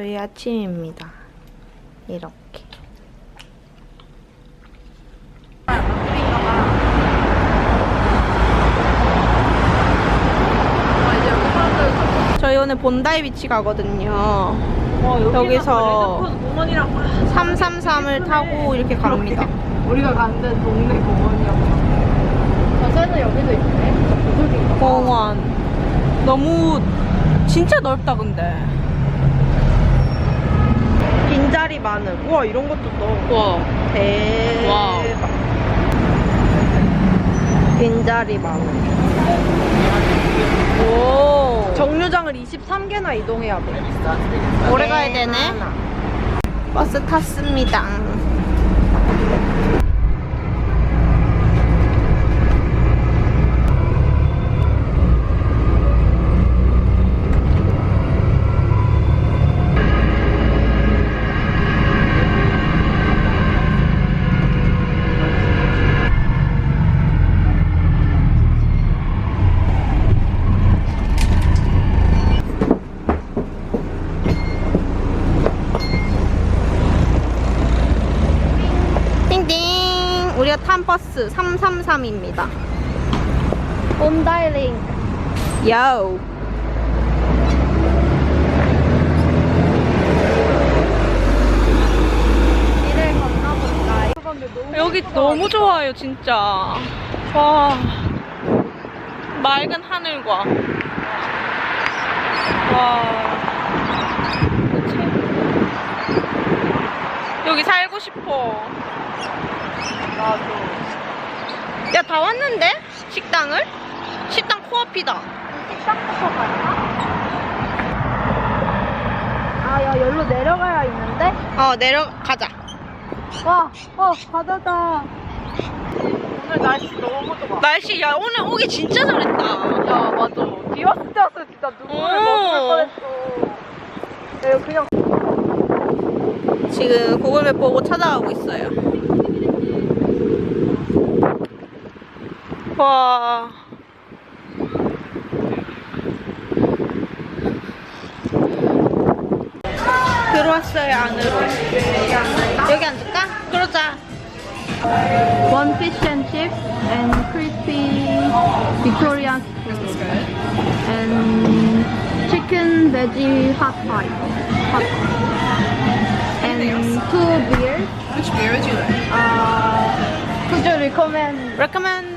저희 아침입니다. 이렇게. 저희 오늘 본다이 비치 가거든요. 여기서 333을 타고 이렇게 갑니다. 우리가 데는 동네 공원이었고. 자세는 여기도 있네. 공원. 너무 진짜 넓다 근데. 빈자리 마늘. 우와 이런 것도 넣어. 와. 대박. 와우. 빈자리 마늘. 오. 정류장을 23개나 이동해야 돼. 오래 가야 되네. 버스 탔습니다. 탄 버스 333입니다. 본다이링. 요. 길을 건너볼까? 여기 너무 좋아요, 진짜. 와. 맑은 하늘과. 와. 여기 살고 싶어. 나도. 야, 다 왔는데? 식당을? 식당 코앞이다. 식당부터 갈까? 아, 야, 여기로 내려가야 있는데? 어, 내려가자. 와, 어, 바다다. 오늘 날씨 너무 좋아. 날씨, 야, 오늘 오기 진짜 잘했다. 야, 맞아. 비 왔을 때 왔을 때 진짜 눈물을 오. 머금을 뻔했어. 야, 이거 그냥 지금 구글맵 보고 찾아가고 있어요. 와. 들어왔어요, 안으로. 여기 앉을까? 그러자. One fish and chips and crispy Victoria chicken. And chicken veggie hot pie. Hot pie. And two beers. Which beer would you like? Uh, could you recommend recommend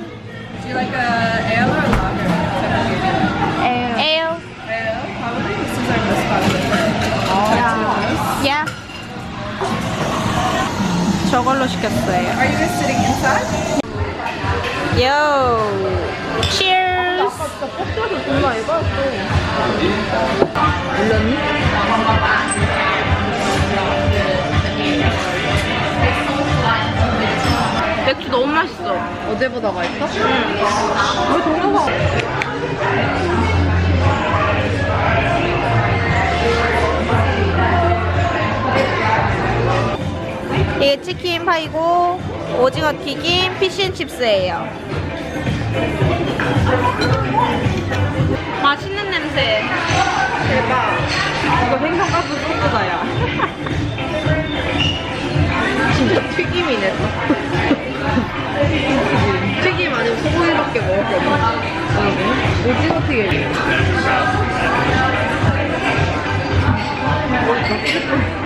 you like a ale or a lager? ale? ale. Ale, probably. This is our most popular. Yeah. Yeah. 저걸로 시켰어요. Are you guys sitting inside? Yo. Cheers. 아까 진짜 뽑혀서 존나 예뻤어. 몰랐니? 맥주 너무 맛있어. 어제보다 맛있어? 응. 왜 동영상? 이게 치킨 파이고 오징어 튀김 피쉬앤칩스예요. 맛있는 냄새. 대박. 이거 생선가스 소스다야. 진짜 튀김이네. 튀김 아니면 소고기밖에 먹었거든. 여러분, 오징어 튀김.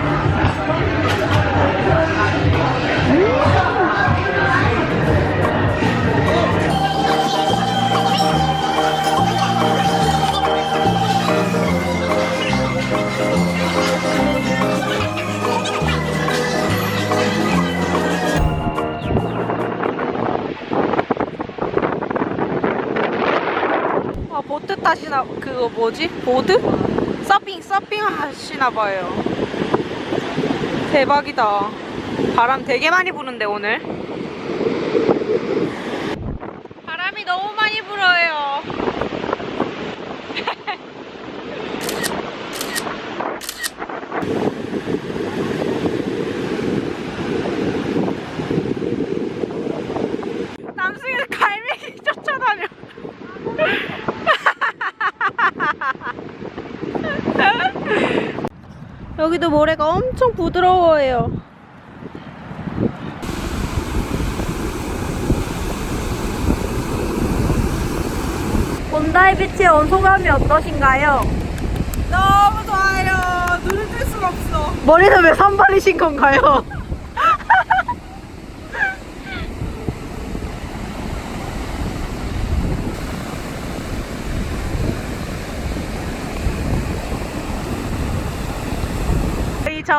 아 보트 타시나 그거 뭐지? 보드? 서핑 서핑 하시나 봐요. 대박이다. 바람 되게 많이 부는데 오늘. 바람이 너무 많이 불어요. 남승이 갈매기 쫓아다녀. 여기도 모래가 엄청 부드러워요. 본다이 비치의 온소감이 어떠신가요? 너무 좋아요. 눈을 뗄 수가 없어. 머리는 왜 산발이신 건가요?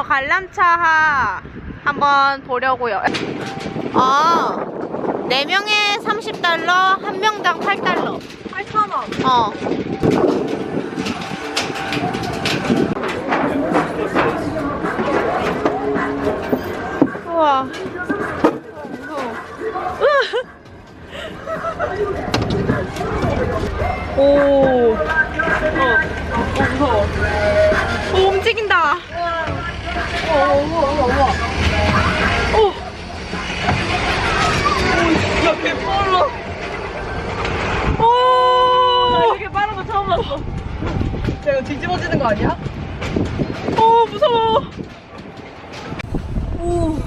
관람차 한번 보려고요. 아, 4명에 30달러, 1명당 8달러. 8,000원. 어. 우와. 오. 어. 어, 무서워. 야, 거 이거 뒤집어지는 거 아니야? 오, 무서워. 오.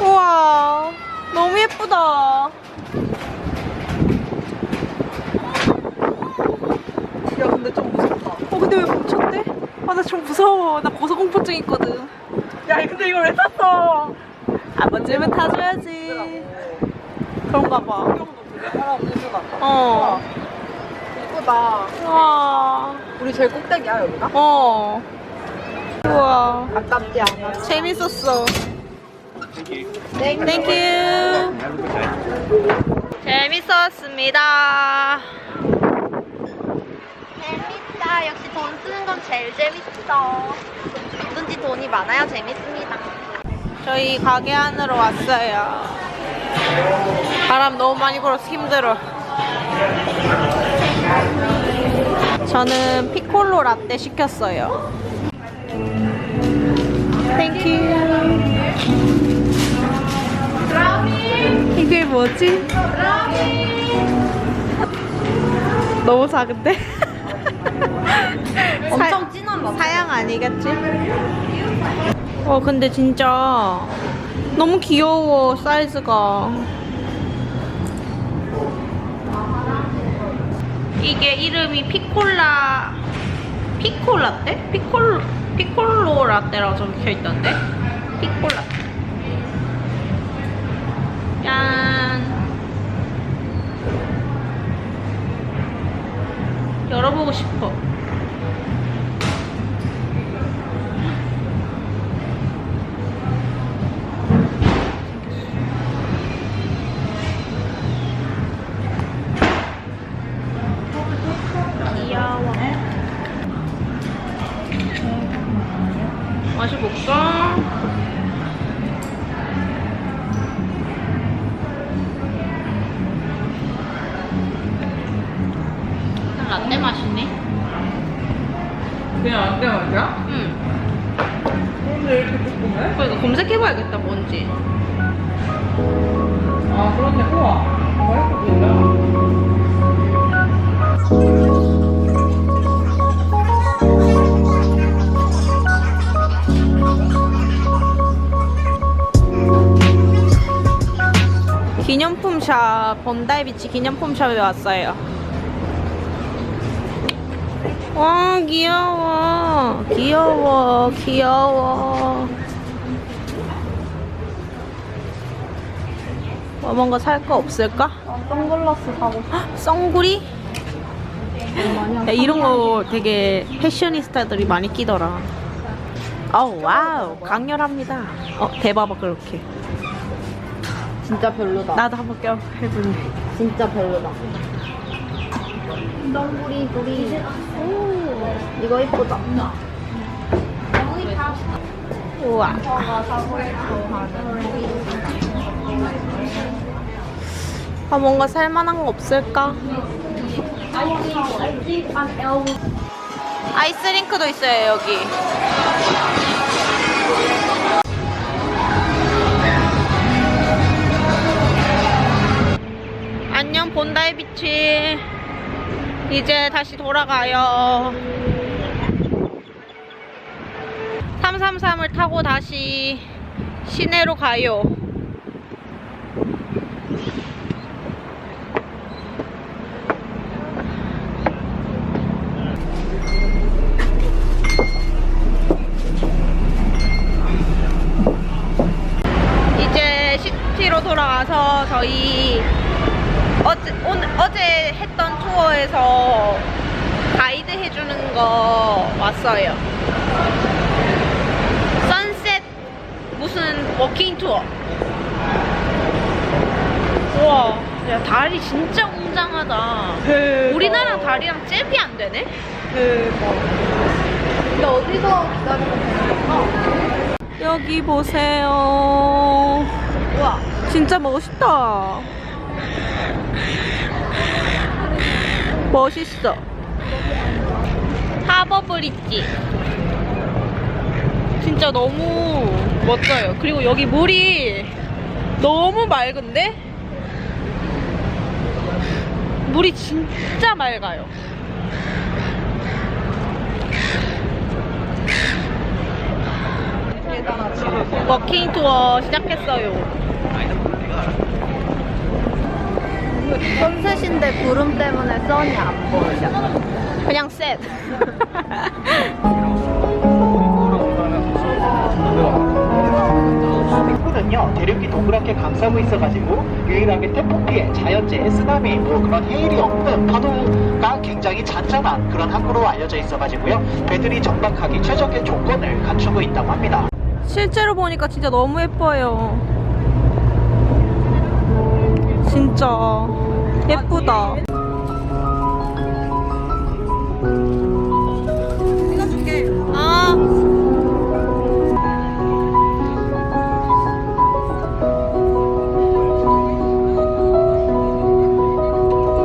우와, 너무 예쁘다. 야, 근데 좀 무섭다. 어, 근데 왜 멈췄대? 아, 나 좀 무서워. 나 고소공포증 있거든. 야, 근데 이걸 왜 탔어? 한 번쯤은 타줘야지. 그런가 봐. 사람. 어. 예쁘다. 우와. 우리 제일 꼭대기야, 여기가? 어. 우와. 아깝지 않아. 재밌었어. 땡큐. 재밌었습니다. 역시 돈 쓰는 건 제일 재밌어. 뭐든지 돈이 많아야 재밌습니다. 저희 가게 안으로 왔어요. 바람 너무 많이 불어서 힘들어. 저는 피콜로 라떼 시켰어요. 땡큐. 이게 뭐지? 너무 작은데? 엄청 진한 맛. 사양 아니겠지? 어 근데 진짜 너무 귀여워 사이즈가 이게 이름이 피콜라 피콜라떼? 피콜 피콜로 라떼라고 적혀 있던데 피콜라 짠 열어보고 싶어 귀여워. 마셔볼까? 검색해봐야겠다, 뭔지. 아, 그렇네. 우와. 맛있어 보인다. 기념품 샵, 본다이비치 기념품 샵에 왔어요. 와, 귀여워. 귀여워, 귀여워. 뭐 뭔가 살거 없을까? 아, 선글라스 사고 싶어. 헉, 썬구리? 야, 이런 거 되게 패셔니스타들이 많이 끼더라. 어우, 와우. 강렬합니다. 어, 대박, 그렇게. 진짜 별로다. 나도 한번 껴 해볼래. 진짜 별로다. 덩구리 구리. 오, 이거 이쁘다. 우와. 아, 뭔가 살만한 거 없을까? 아이스링크도 있어요, 여기. 안녕. 바다의 빛이 이제 다시 돌아가요. 333을 타고 다시 시내로 가요. 이제 시티로 돌아가서 저희 어제, 오늘, 어제 투어에서 가이드 해주는 거 왔어요. 선셋 무슨 워킹 투어. 우와, 야, 다리 진짜 웅장하다. 우리나라 다리랑 잽이 안 되네? 근데 어디서 있는 거야? 여기 보세요. 우와, 진짜 멋있다. 멋있어. 하버 브릿지. 진짜 너무 멋져요. 그리고 여기 물이 너무 맑은데? 물이 진짜 맑아요. 워킹 투어 시작했어요. 선셋인데 구름 때문에 선이 안 보여. 그냥 셋. 거든요 대륙이 동그랗게 감싸고 있어가지고 유일하게 태풍 피해 자연재해 쓰나미 뭐 그런 해일이 없는 파도가 굉장히 잔잔한 그런 항구로 알려져 있어가지고요 배들이 정박하기 최적의 조건을 갖추고 있다고 합니다. 실제로 보니까 진짜 너무 예뻐요. 진짜 예쁘다. 아.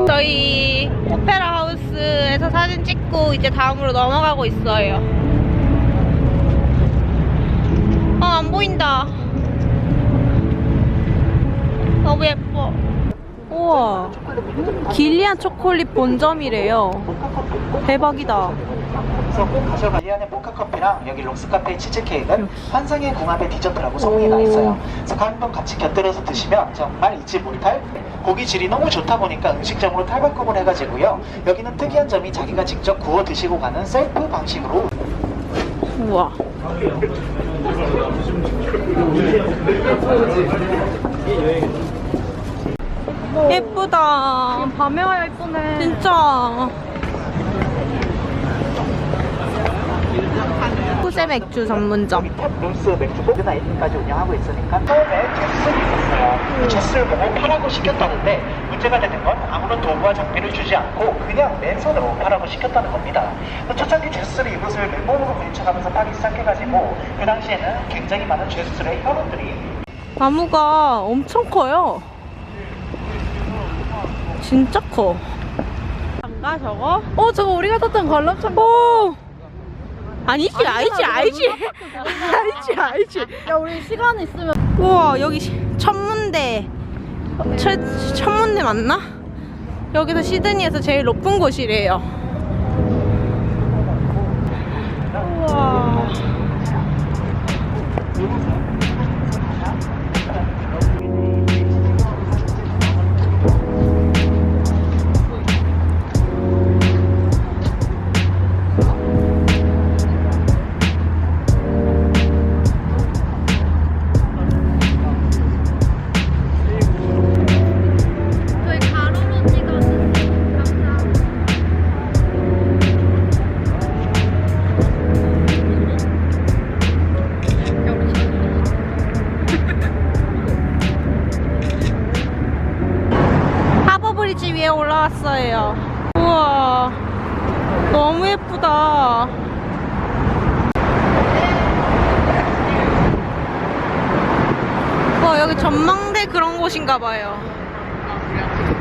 저희 오페라 하우스에서 사진 찍고 이제 다음으로 넘어가고 있어요. 어, 안 보인다. 너무 예뻐. 우와. 길리안 초콜릿 본점이래요. 대박이다. 그래서 꼭 가져가야 하는 모카커피랑 여기 록스카페 치즈케이크는 환상의 궁합의 디저트라고 소문이 나 있어요. 그래서 한번 같이 곁들여서 드시면 정말 잊지 못할 고기 질이 너무 좋다 보니까 음식점으로 탈바꿈을 해가지고요. 여기는 특이한 점이 자기가 직접 구워 드시고 가는 셀프 방식으로 우와. 예쁘다. 밤에 와야 이쁘네. 진짜. 후세 맥주 전문점. 여기 탭 룸스 맥주 보드나 이팅까지 운영하고 있으니까 처음에 제스를 있었어요. 그 제스를 보고 파라고 시켰다는데 문제가 되는 건 아무런 도구와 장비를 주지 않고 그냥 맨손으로 파라고 시켰다는 겁니다. 초창기 제스를 이곳을 맨몸으로 부딪혀가면서 파기 시작해가지고 그 당시에는 굉장히 많은 제스의 혈원들이 나무가 엄청 커요. 진짜 커. 장가 저거? 어, 저거 우리가 탔던 관람차. 오! 아니지, 알지, 알지. 알지, 알지. 야, 우리 시간 있으면. 우와, 여기 시- 천문대. 철, 천문대 맞나? 여기서 시드니에서 제일 높은 곳이래요.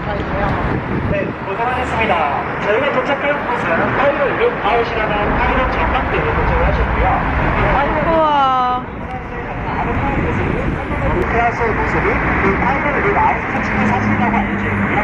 감사드리고요. 네, 고생하셨습니다. 저희가 도착한 곳은 파이로 6 아웃이라는 파이로 전망대에 도착을 하셨고요. 우와. 페아스의 모습이 그 파이로 6 아웃에서 찍힌 사진이라고 알려져 있고요.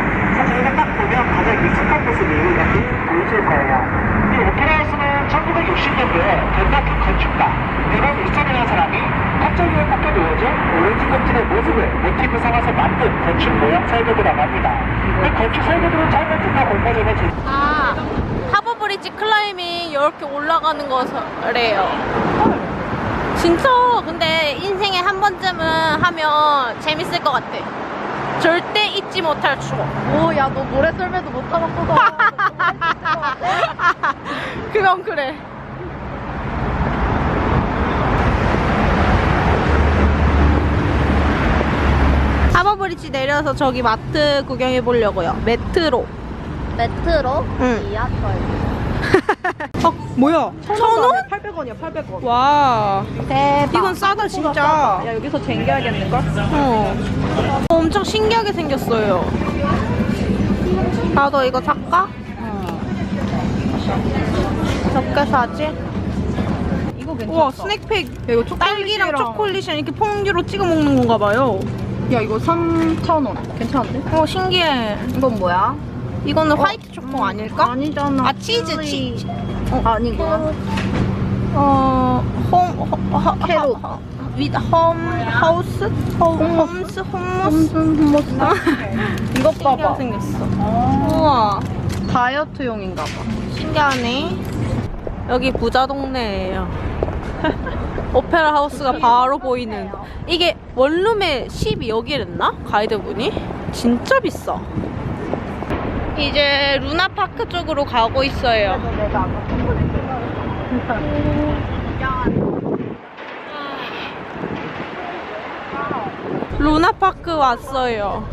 저희가 딱 보면 가장 익숙한 모습이 이렇게 보이실 거예요. 오페라에서는 1960년대 덴마크 건축가 네번 일선이라는 사람이 갑자기에 꺾여 놓어진 오렌지 껍질의 모습을 모티브 삼아서 만든 건축 모양 설계도라고 합니다. 그 건축 설계도를 짧은 듣다 얼마 전에 제... 아, 하버브리지 클라이밍 이렇게 올라가는 거래요. 진짜 근데 인생에 한 번쯤은 하면 재밌을 것 같아. 절대 잊지 못할 추억. 오, 야, 너 모래 썰매도 못 타봤구나. 그건 그래. 하버브리지 내려서 저기 마트 구경해 보려고요. 메트로. 메트로? 응. 지하철. 어, 뭐야? 천 원? 800원이야 800원 와, 대박. 이건 싸다 진짜. 야 여기서 쟁겨야겠는 걸? 어. 엄청 신기하게 생겼어요. 나도 이거 살까? 몇 개 사지? 이거 괜찮다 우와, 스낵팩. 야, 이거 딸기랑 초콜릿이랑- 이렇게 퐁듀로 찍어 먹는 건가 봐요. 야 이거 3,000원 괜찮은데? 어, 신기해. 이건 뭐야? 이거는 화이트 초코 아닐까? 아니잖아 아, 치즈, 치 즈. 어, 아니구나 어, 홈, 호, 호, 캐롯. 호, with 홈, 하우스? 홈, 홈스, 홈모스? 홈모스 이것 봐봐 생겼어. 아, 우와. 다이어트용인가 봐 신기하네. 여기 부자 동네예요. 오페라 하우스가 바로 보이는. 이게 원룸에 12여기랬나? 가이드분이? 진짜 비싸. 이제 루나파크 쪽으로 가고 있어요. 루나파크 왔어요.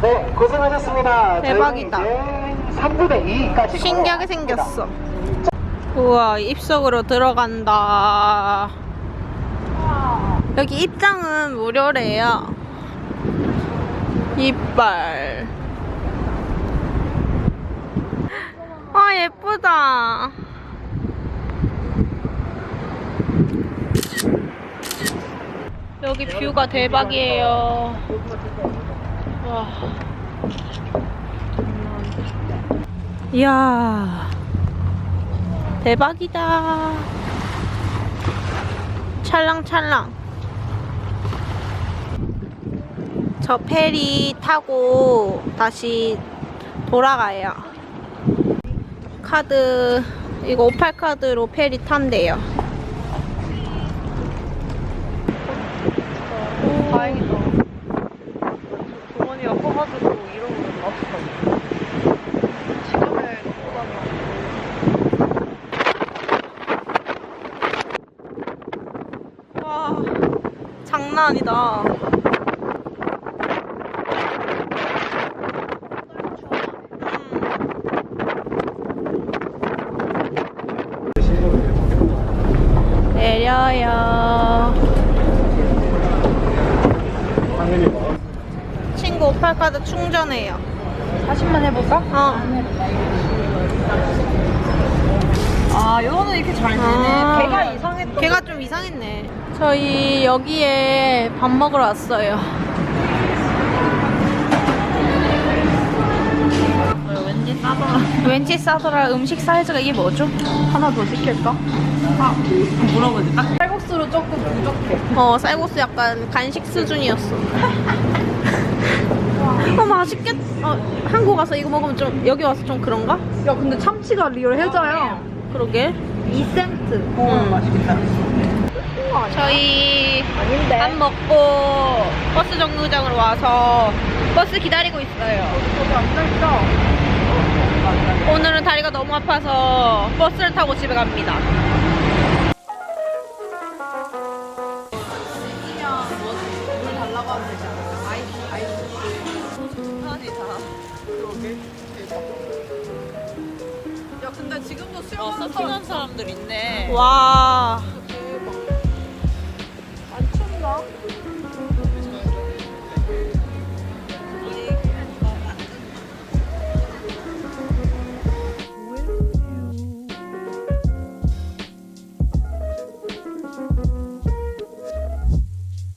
네, 고생하셨습니다. 대박이다. 저희는 이제 3분의 2까지 신기하게 생겼어. 우와, 입속으로 들어간다. 여기 입장은 무료래요. 이빨. 아, 예쁘다. 여기 뷰가 대박이에요. 와. 이야 대박이다. 찰랑찰랑. 저 페리 타고 다시 돌아가요. 카드 이거 58 카드로 페리 탄대요. 다행이다. 주머니가 커가지고 이런 거 없어 지갑에 넣고 다녀 와 장난 아니다 내려요 친구 58카드 충전해요 40만 해볼까? 어. 아 이거는 이렇게 잘 되네 아. 이상했던 걔가 좀 이상했네. 저희 여기에 밥 먹으러 왔어요. 왠지 싸더라 왠지 싸더라 음식 사이즈가 이게 뭐죠? 하나 더 시킬까? 아 물어보지 쌀국수로 조금 부족해 어 쌀국수 약간 간식 수준이었어. 어 맛있겠. 어 한국 와서 이거 먹으면 좀 여기 와서 좀 그런가? 야 근데 참치가 리얼 해자야 그러게. 2센트 음. 어 맛있겠다 저희 아닌데 밥 먹고 버스 정류장으로 와서 버스 기다리고 있어요. 저기 앉아있자 오늘은 다리가 너무 아파서 버스를 타고 집에 갑니다. 근데 지금도 수영 어, 하는 서핑한 사람들 있네. 와.